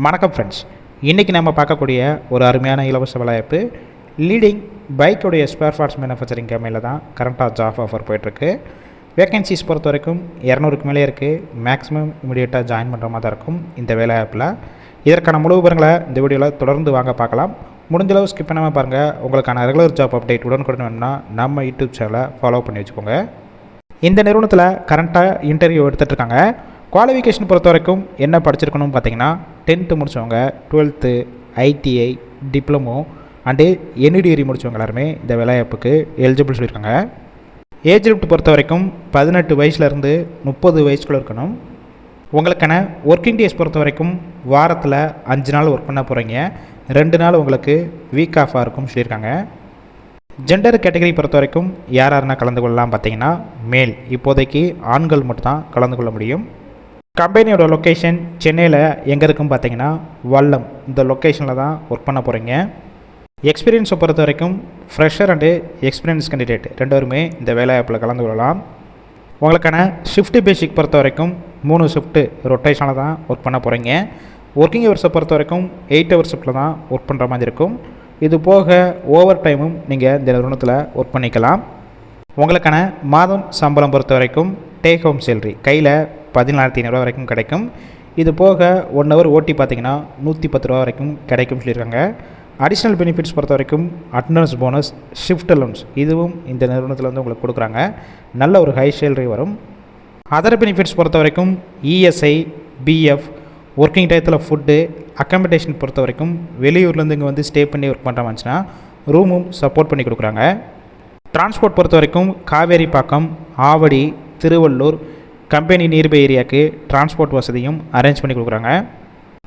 வணக்கம் ஃப்ரெண்ட்ஸ் இன்றைக்கி நம்ம பார்க்கக்கூடிய ஒரு அருமையான இலவச விளையாப்பு லீடிங் பைக்குடைய ஸ்பேர் பார்ட்ஸ் மேனுஃபேக்சரிங் கம்பெனியில் தான் கரண்ட்டாக ஜாப் ஆஃபர் போயிட்டுருக்கு. வேகன்சிஸ் பொறுத்த வரைக்கும் இரநூறுக்கு மேலே இருக்குது மேக்ஸிமம் இமீடியட்டாக ஜாயின் பண்ணுற மாதிரி தான் இருக்கும் இந்த வேலை ஆப்பில் இதற்கான முழு விவரங்களை இந்த வீடியோவில் தொடர்ந்து வாங்க பார்க்கலாம். முடிஞ்சளவு ஸ்கிப் பண்ணாமல் பாருங்கள் உங்களுக்கான ரெகுலர் ஜாப் அப்டேட் உடனுக்குடன் வேணும்னா நம்ம யூடியூப் சேனலை ஃபாலோ பண்ணி வச்சுக்கோங்க. இந்த நிறுவனத்தில் கரண்ட்டாக இன்டர்வியூ எடுத்துகிட்டு இருக்காங்க. குவாலிஃபிகேஷன் பொறுத்த வரைக்கும் என்ன படிச்சிருக்கணும்னு பார்த்தீங்கன்னா டென்த்து முடித்தவங்க twelfth ITI diploma and any degree முடித்தவங்க எல்லாருமே இந்த வேலைவாய்ப்புக்கு எலிஜிபிள் சொல்லியிருக்காங்க. ஏஜ் லிமிட் பொறுத்த வரைக்கும் பதினெட்டு வயசுலேருந்து முப்பது வயசுக்குள்ளே இருக்கணும். உங்களுக்கான ஒர்க்கிங் டேஸ் பொறுத்த வரைக்கும் வாரத்தில் அஞ்சு நாள் ஒர்க் பண்ண போகிறீங்க ரெண்டு நாள் உங்களுக்கு வீக் ஆஃபாக இருக்கும் சொல்லியிருக்காங்க. ஜெண்டர் கேட்டகரி பொறுத்த வரைக்கும் யார் யாருன்னா கலந்து கொள்ளலாம் பார்த்தீங்கன்னா மேல் இப்போதைக்கு ஆண்கள் மட்டும்தான் கலந்து கொள்ள முடியும். கம்பெனியோட லொக்கேஷன் சென்னையில் எங்கே இருக்குன்னு பார்த்தீங்கன்னா வல்லம் இந்த லொக்கேஷனில் தான் ஒர்க் பண்ண போகிறீங்க எக்ஸ்பீரியன்ஸை பொறுத்த வரைக்கும் ஃப்ரெஷர் அண்டு எக்ஸ்பீரியன்ஸ் கேண்டிடேட் ரெண்டு இந்த வேலை ஆப்பில் கலந்து கொள்ளலாம். உங்களுக்கான ஷிஃப்ட் பேசிக் பொறுத்த வரைக்கும் மூணு ஷிஃப்ட்டு ரொட்டேஷனில் தான் ஒர்க் பண்ண போகிறீங்க ஒர்க்கிங் ஹவர்ஸை பொறுத்த வரைக்கும் எயிட் ஹவர் ஷிஃப்ட்டில் தான் ஒர்க் பண்ணுற மாதிரி இருக்கும். இது போக ஓவர் டைமும் நீங்கள் இந்த நிறுவனத்தில் ஒர்க் பண்ணிக்கலாம். உங்களுக்கான மாதம் சம்பளம் பொறுத்த வரைக்கும் டேக் ஹோம் சேல்ரி கையில் பதினாலாயிரத்தி ஐநூறுரூவா வரைக்கும் கிடைக்கும். இது போக ஒன் ஹவர் ஓட்டி பார்த்தீங்கன்னா நூற்றி பத்து ரூபா வரைக்கும் கிடைக்கும் சொல்லியிருக்காங்க. அடிஷ்னல் பெனிஃபிட்ஸ் பொறுத்த வரைக்கும் அட்டண்டன்ஸ் போனஸ் ஷிஃப்ட் அலோன்ஸ் இதுவும் இந்த நிறுவனத்தில் வந்து உங்களுக்கு கொடுக்குறாங்க. நல்ல ஒரு ஹை சேலரி வரும். அதர் பெனிஃபிட்ஸ் பொறுத்த வரைக்கும் இஎஸ்ஐ பிஎஃப் ஒர்க்கிங் டயத்தில் ஃபுட்டு அக்காமடேஷன் பொறுத்த வரைக்கும் வெளியூர்லேருந்து இங்கே வந்து ஸ்டே பண்ணி ஒர்க் பண்ணுற மாதிரிச்சுன்னா ரூமும் சப்போர்ட் பண்ணி கொடுக்குறாங்க. டிரான்ஸ்போர்ட் பொறுத்த வரைக்கும் Kaveripakkam Avadi Tiruvallur company nearby ஏரியாவுக்கு டிரான்ஸ்போர்ட் வசதியும் அரேஞ்ச் பண்ணி கொடுக்குறாங்க.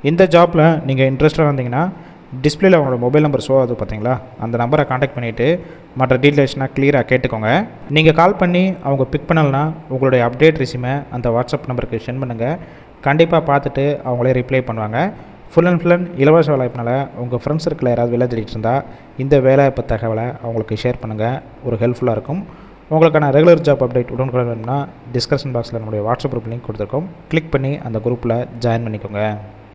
இந்த ஜாப்பில் நீங்கள் இன்ட்ரெஸ்டாக இருந்தீங்கன்னா டிஸ்பிளேல அவங்களோட மொபைல் நம்பர் ஷோ ஆகுது பார்த்தீங்களா? அந்த நம்பரை காண்டாக்ட் பண்ணிவிட்டு மற்ற டீட்டெயில்ஸ்னால் க்ளியராக கேட்டுக்கோங்க. நீங்கள் கால் பண்ணி அவங்க பிக் பண்ணலனா உங்களுடைய அப்டேட் ரிசியூமை அந்த வாட்ஸ்அப் நம்பருக்கு சென்ட் பண்ணுங்கள் கண்டிப்பாக பார்த்துட்டு அவங்களே ரிப்ளை பண்ணுவாங்க. ஃபுல் அண்ட் ஃபுல் அண்ட் இலவச வேலைப்பினால உங்கள் ஃப்ரெண்ட்ஸ் சர்க்கிளில் யாராவது வேலை தேடிட்டு இருந்தால் இந்த வேலைவாய்ப்பு தகவலை அவங்களுக்கு ஷேர் பண்ணுங்கள் ஒரு ஹெல்ப்ஃபுல்லாக இருக்கும். உங்களுக்கான ரெகுலர் ஜாப் அப்டேட் உடனுக்குடன் வேணும்னா டிஸ்கஷன் பாக்ஸில் நம்முடைய வாட்ஸ்அப் குரூப் லிங்க் கொடுத்துருக்கோம். கிளிக் பண்ணி அந்த குரூப்பில் ஜாயின் பண்ணிக்கோங்க.